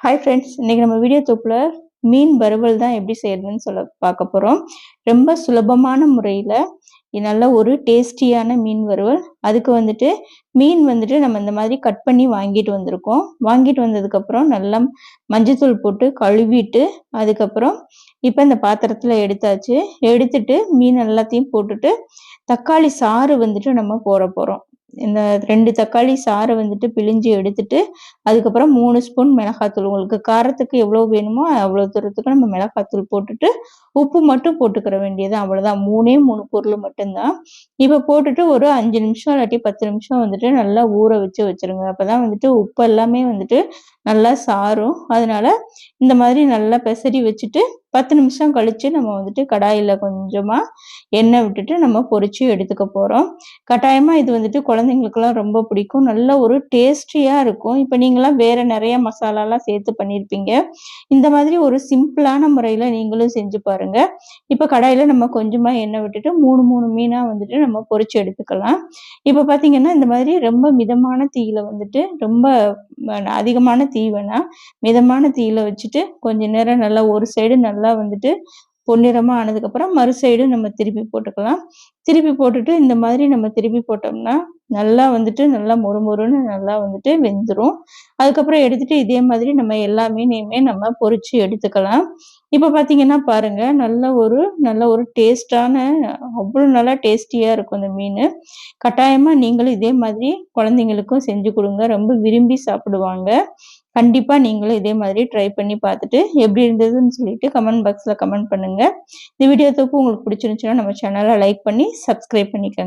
Hi friends இன்றைக்கி நம்ம video தொப்பில் மீன் வறுவல் தான் எப்படி செய்யறதுன்னு சொல்ல பார்க்க போகிறோம் ரொம்ப சுலபமான முறையில் நல்ல ஒரு டேஸ்டியான மீன் வறுவல். அதுக்கு வந்துட்டு மீன் வந்துட்டு நம்ம இந்த மாதிரி கட் பண்ணி வாங்கிட்டு வந்திருக்கோம். வாங்கிட்டு வந்ததுக்கப்புறம் நல்லா மஞ்சத்தூள் போட்டு கழுவிட்டு அதுக்கப்புறம் இப்போ இந்த பாத்திரத்தில் எடுத்தாச்சு. எடுத்துட்டு மீன் எல்லாத்தையும் போட்டுட்டு தக்காளி சாறு வந்துட்டு நம்ம போட போகிறோம் இந்த ரெண்டு தக்காளி சாறை வந்துட்டு பிழிஞ்சு எடுத்துட்டு அதுக்கப்புறம் மூணு ஸ்பூன் மிளகாத்தூள். உங்களுக்கு காரத்துக்கு எவ்வளோ வேணுமோ அவ்வளோ தூரத்துக்கு நம்ம மிளகாத்தூள் போட்டுட்டு உப்பு மட்டும் போட்டுக்கிற வேண்டியது அவ்வளோதான் மூணே மூணு பொருள் மட்டும்தான். இப்போ போட்டுட்டு ஒரு அஞ்சு நிமிஷம் இல்லாட்டி பத்து நிமிஷம் வந்துட்டு நல்லா ஊற வச்சு வச்சுருங்க. அப்போ தான் வந்துட்டு உப்பு எல்லாமே வந்துட்டு நல்லா சாரும். அதனால இந்த மாதிரி நல்லா பெசரி வச்சுட்டு பத்து நிமிஷம் கழித்து நம்ம வந்துட்டு கடாயில் கொஞ்சமாக எண்ணெய் விட்டுட்டு நம்ம பொறிச்சு எடுத்துக்க போகிறோம் கட்டாயமாக இது வந்துட்டு குழந்தைங்களுக்குலாம் ரொம்ப பிடிக்கும். நல்ல ஒரு டேஸ்டியாக இருக்கும். இப்போ நீங்களாம் வேறு நிறைய மசாலாலாம் சேர்த்து பண்ணியிருப்பீங்க இந்த மாதிரி ஒரு சிம்பிளான முறையில் நீங்களும் செஞ்சு பாருங்கள் இப்போ கடாயில் நம்ம கொஞ்சமாக எண்ணெய் விட்டுட்டு மூணு மூணு மீனாக வந்துட்டு நம்ம பொறிச்சு எடுத்துக்கலாம். இப்போ பார்த்தீங்கன்னா இந்த மாதிரி ரொம்ப மிதமான தீயில வந்துட்டு ரொம்ப அதிகமான தீ வேணாம் மிதமான தீயில வச்சுட்டு கொஞ்ச நேரம் நல்லா ஒரு சைடு நல்லா வந்துட்டு பொன்னிறமாக ஆனதுக்கப்புறம் மறு சைடு நம்ம திருப்பி போட்டுக்கலாம். திருப்பி போட்டுட்டு இந்த மாதிரி நம்ம திருப்பி போட்டோம்னா நல்லா வந்துட்டு நல்லா மொறு மொறுன்னு நல்லா வந்துட்டு வெந்துடும் அதுக்கப்புறம் எடுத்துட்டு இதே மாதிரி நம்ம எல்லா மீனையுமே நம்ம பொறிச்சு எடுத்துக்கலாம். இப்போ பார்த்தீங்கன்னா பாருங்க நல்ல ஒரு நல்ல ஒரு டேஸ்டான அவ்வளோ நல்லா டேஸ்டியாக இருக்கும் அந்த மீன். கட்டாயமாக நீங்களும் இதே மாதிரி குழந்தைங்களுக்கும் செஞ்சு கொடுங்க. ரொம்ப விரும்பி சாப்பிடுவாங்க. கண்டிப்பாக நீங்களும் இதே மாதிரி ட்ரை பண்ணி பார்த்துட்டு எப்படி இருந்ததுன்னு சொல்லிட்டு கமெண்ட் பாக்ஸில் கமெண்ட் பண்ணுங்கள் இந்த வீடியோ தொப்பு உங்களுக்கு பிடிச்சிருந்துச்சுன்னா நம்ம சேனலை லைக் பண்ணி சப்ஸ்கிரைப் பண்ணிக்கோங்க.